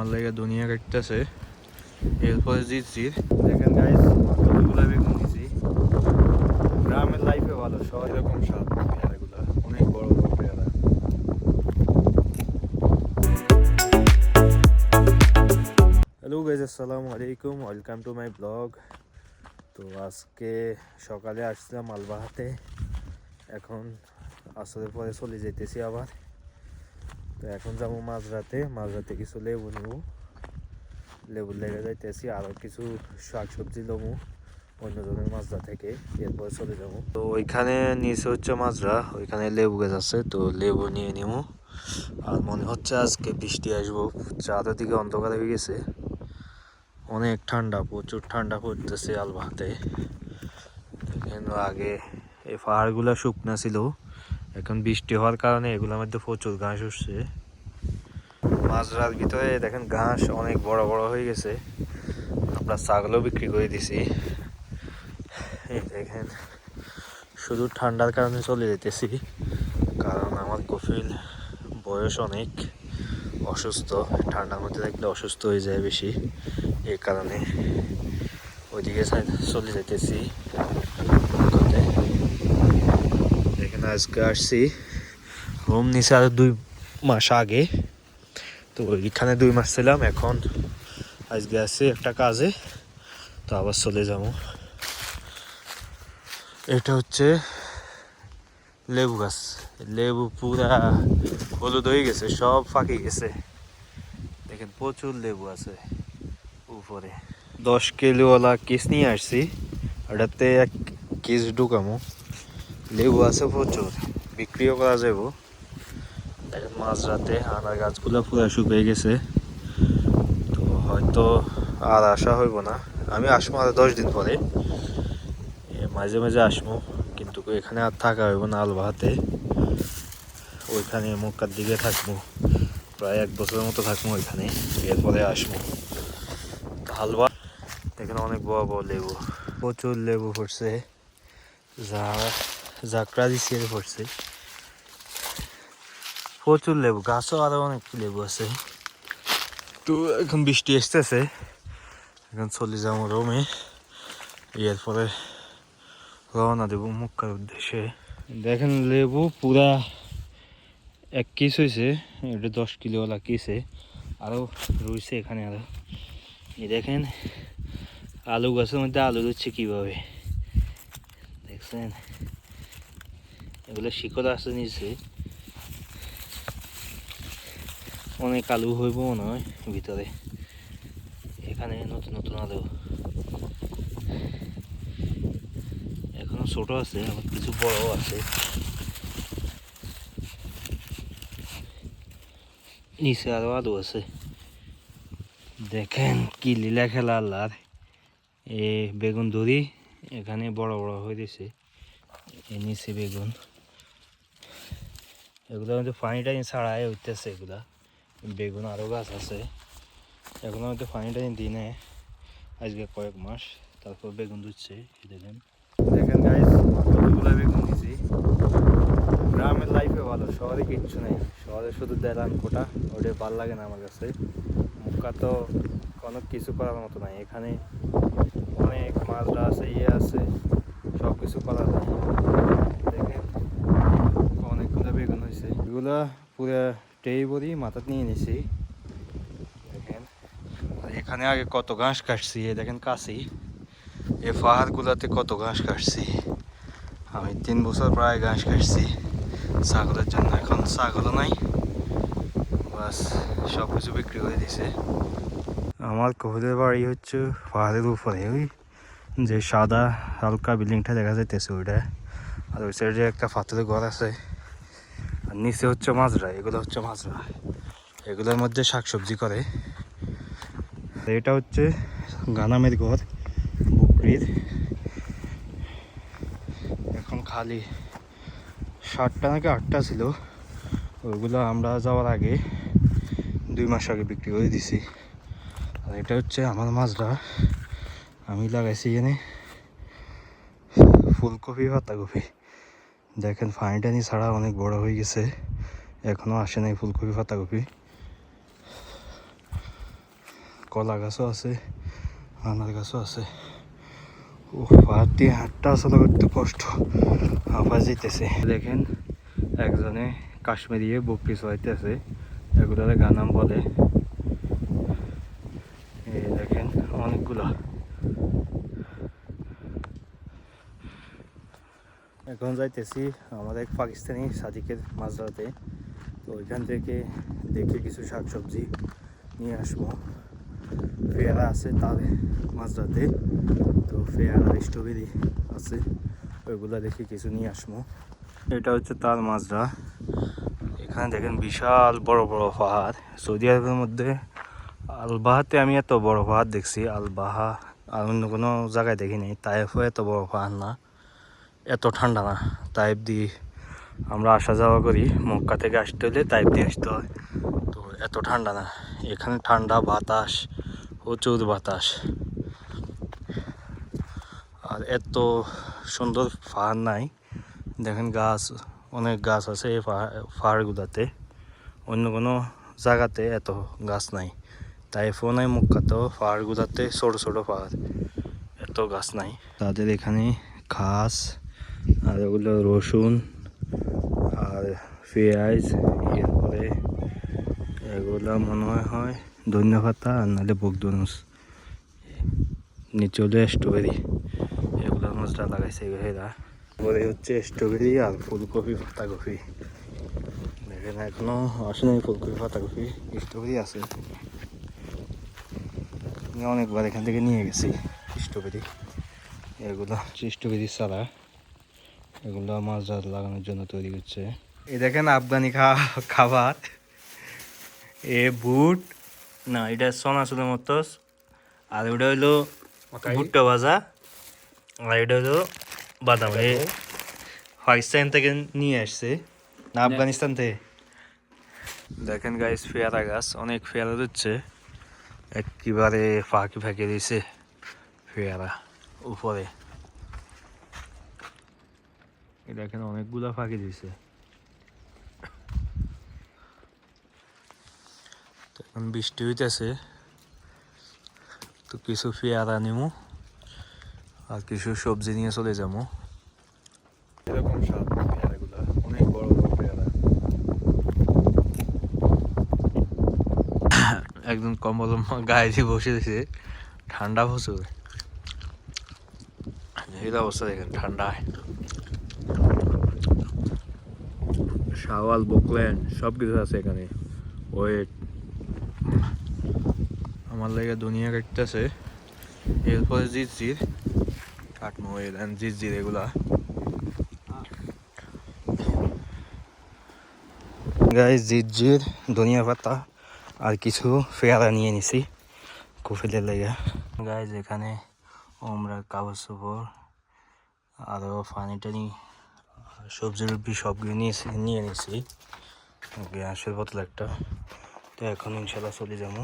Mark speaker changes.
Speaker 1: আমার লাগে দুনিয়া কাটতেছে। এরপরে জিতছি দেখেন গাইস কতগুলো বেগুন নিছি। গ্রামের লাইফে ভালো শহর এরকম স্বাদ পেয়ারাগুলো অনেক বড় বড় পেয়ারা। হ্যালো গাইজ আসসালামু আলাইকুম ওয়েলকাম টু মাই ব্লগ তো আজকে সকালে আসছিলাম মালবাহাতে এখন আসরের পরে চলে যেতেছি আবার। তো এখন যাব মাঝরাতে মাঝরাতে কিছু লেবু নেব। লেবু লেগে যাইতেছি আরও কিছু শাক সবজি নেব অন্যজনের মাজরা থেকে, এরপরে চলে যাব। তো ওইখানে নিচে হচ্ছে মাজরা ওইখানে লেবু গাছ আছে, তো লেবু নিয়ে নিবো। আর মনে হচ্ছে আজকে বৃষ্টি আসব চারদিকে অন্ধকার হয়ে গেছে। অনেক ঠান্ডা, প্রচুর ঠান্ডা পড়তেছে আলবাহাতে কিন্তু আগে এই পাহাড়গুলো শুকনা ছিল। এখন বৃষ্টি হওয়ার কারণে এগুলোর মধ্যে প্রচুর ঘাস উঠছে। মাঝরার ভিতরে দেখেন ঘাস অনেক বড় বড় হয়ে গেছে। আমরা ছাগলও বিক্রি করে দিছি। দেখেন, শুধু ঠান্ডার কারণে চলে যেতেছি। কারণ আমার কফিল বয়স অনেক। অসুস্থ, ঠান্ডার মধ্যে থাকলে অসুস্থ হয়ে যায় বেশি। এই কারণে ওইদিকে চলে যেতেছি। আজকে আসছি রুম নিচে আর দুই মাস আগে। তো ওইখানে দুই মাস ছিলাম, এখন আজকে আসছি একটা কাজে, তো আবার চলে যাব। এটা হচ্ছে লেবু গাছ। লেবু পুরা হলুদ হয়ে গেছে, সব ফাঁকি গেছে। দেখেন, প্রচুর লেবু আছে উপরে। দশ কিলোওয়ালা কিস নিয়ে আসছি, ওটাতে এক কিস ঢুকামো। লেবু আছে প্রচুর, বিক্রিও করা যাব দেখেন, মাঝরাতে আনার গাছগুলো পুরো শুকিয়ে গেছে। তো হয়তো আর আসা হইব না। আমি আসব আর দশ দিন পরে। মাঝে মাঝে আসব, কিন্তু এখানে আর থাকা হইব না আলবাহাতে ওইখানে মক্কার দিকে থাকব। প্রায় এক বছরের মতো থাকব ওইখানে। এরপরে আসব। হালবা এখানে অনেক বড় বড় লেবু, প্রচুর লেবু পড়ছে। যা জাকড়া দিচ্ছে পড়ছে। প্রচুর লেবু, গাছও আরও অনেক লেবু আছে। তো এখন বৃষ্টি আসতেছে, এখন চলে যাব রোমে। এরপরে রওনা দেবো মুক্কার উদ্দেশ্যে। দেখেন লেবু পুরা এক কিস হয়েছে এটা দশ কিলোওয়ালা কিসে আরও রয়েছে এখানে আরও দেখেন, আলু গাছের মধ্যে আলু দিচ্ছে কীভাবে। দেখছেন? এগুলো শিকড় আছে নিচে। অনেক আলু হইব মনে হয় ভিতরে। এখানে নতুন নতুন আলু। এখনও ছোট আছে, আবার কিছু বড় আছে। নিচে আরও আলু আছে। দেখেন কি লীলা খেলা আল্লাহর। এ বেগুন দড়ি এখানে বড় বড় হয়ে দিছে। এ নিচে বেগুন। এগুলো কিন্তু পানি টানি ছাড়াই উঠতেছে এগুলা। বেগুন আরও গাছ আছে। এগুলো হয়তো পানি টানি দিই না আজকে কয়েক মাস। তারপর বেগুন ধুচ্ছে দেখেন। দেখেন গাইস কতগুলো বেগুন দিছি। গ্রামের লাইফে ভালো, শহরে কিচ্ছু নেই। শহরে শুধু দেলান কোটা ওটা ভালো লাগে না আমার কাছে। মুখা তো কোনো কিছু করার মতো নাই। এখানে অনেক মাছরা আছে ইয়ে আছে সব কিছু করা যায়। বেগুন হয়েছে এগুলো পুরো টেই বড়ি মাথাত নিয়ে নিছি। দেখেন এখানে আগে কত ঘাস কাটছি, এই দেখেন কাশি। এই পাহাড়গুলোতে কত ঘাস কাটছি। আমি তিন বছর প্রায় ঘাস কাটছি। ছাগলের জন্য এখন ছাগলও নাই। বাস সব কিছু বিক্রি করে দিছে। আমার কহুদের বাড়ি হচ্ছে পাহাড়ের উপরে, ওই যে সাদা হালকা বিল্ডিংটা দেখা যাইতেছে ওইটা। আর ওই সাইডে একটা পাথরের ঘর আছে। আর নিচে হচ্ছে মাজরা, এগুলো হচ্ছে মাজরা। এগুলোর মধ্যে শাকসবজি করে। এটা হচ্ছে গানামের ঘর, বুকরির। এখন খালি সাতটা নাকি আটটা ছিল ওইগুলো আমরা যাওয়ার আগে দুই মাস আগে বিক্রি করে দিছি। আর এটা হচ্ছে আমার মাজরা। আমি লাগাইছি এখানে ফুলকপি, পাতাকপি। দেখেন ফানি টানি ছাড়া অনেক বড় হয়ে গেছে। এখনও আসে নাই ফুলকপি, পাতাকপি। কলা গাছও আছে, আনার গাছও আছে। ও দিয়ে হাঁটটা আসলে একটু কষ্ট। হাঁপা যেতেছে। দেখেন, একজনে কাশ্মীরিয়ে বকরি চড়াইতেছে, এগুলারে গানাম বলে। এই দেখেন, অনেকগুলা। এখন যাইতেছি আমাদের এক পাকিস্তানি সাদিকের মাঝরাতে। তো ওইখান থেকে দেখে কিছু শাকসবজি নিয়ে আসব। পেয়ারা আছে তার মাঝরাতে। তো পেয়ারা স্ট্রবেরি আছে, ওইগুলো দেখে কিছু নিয়ে আসব। এটা হচ্ছে তার মাজরা। এখানে দেখেন বিশাল বড় বড় পাহাড়। সৌদি আরবের মধ্যে আলবাহাতে আমি এত বড় পাহাড় দেখছি। আলবাহা আর অন্য কোনো জায়গায় দেখিনি তাইফও এত বড় পাহাড় না। এত ঠান্ডা না, তাইপ দিয়ে আমরা আসা যাওয়া করি। মক্কা থেকে আসতে হলে তাইপ দিয়ে আসতে হয়। তো এত ঠান্ডা না, এখানে ঠান্ডা বাতাস, প্রচুর বাতাস। আর এত সুন্দর পাহাড় নাই। দেখেন গাছ, অনেক গাছ আছে এই পাহাড়গুলোতে। অন্য কোনো জায়গাতে এত গাছ নাই। তাই ফোনে মুখাতেও পাহাড়গুলোতে ছোটো ছোটো পাহাড়। এত গাছ নাই। তাদের এখানে ঘাস আর ওগুলো রসুন আর পেঁয়াজ, এরপরে এগুলো মনে হয় হয় ধনিয়া পাতা আর নাহলে বকদনুস নিচে হলে স্ট্রবেরি এগুলো মজটা লাগাইছে এরা পরে হচ্ছে স্ট্রবেরি আর ফুলকপি, পাতাকপি। দেখেন, এখনও আসে নাই ফুলকপি, পাতাকপি স্ট্রবেরি আছে। অনেকবার এখান থেকে নিয়ে গেছি স্ট্রবেরি এগুলো হচ্ছে স্ট্রবেরি ছাড়া। এগুলো মাছ জাত লাগানোর জন্য তৈরি হচ্ছে। এই দেখেন আফগানি খা- খাবার। এ বুট না এটা সোনা সোনাচুরের মতো আর ওটা হইল ভুট্টা ভাজা। আর এটা হলো বাদাম। এ পাকিস্তান থেকে নিয়ে আসছে। না আফগানিস্তান থেকে। দেখেন গাইস পেয়ারা গাছ অনেক পেয়ারা দিচ্ছে একেবারে ফাঁকি ফাঁকি দিছে পেয়ারা উপরে এই দেখেন অনেকগুলা ফাঁকি দিছে। এখন বৃষ্টি হইতেছে। তো কিছু পেয়ারা নিমু আর কিছু সবজি নিয়ে চলে যাব এরকম স্বাদ পেয়ারাগুলা অনেক বড় বড় পেয়ারা। একদম কম্বল গায়ে দিয়ে বসে দিছে। ঠান্ডা প্রচুর। এই অবস্থা দেখেন ঠান্ডায়। শাওয়াল, বকলেন সব কিছু আছে এখানে। ওয়েট আমার লাগে দুনিয়া কাটতেছে। এরপরে জিজির কাটমো এলেন জিজির এগুলা। গাইজ জিজির ধনিয়া পাতা, আর কিছু পেয়ারা নিয়ে নিছি কুফিলের লেগে। গাইজ এখানে আমরা কাগজ চোপড় আরও পানি টানি সবজি রুবি সবগুলো নিয়েছি নিয়ে নিয়েছি গ্যাসের বোতল একটা। তো এখন ইনশাল্লাহ চলে যাব।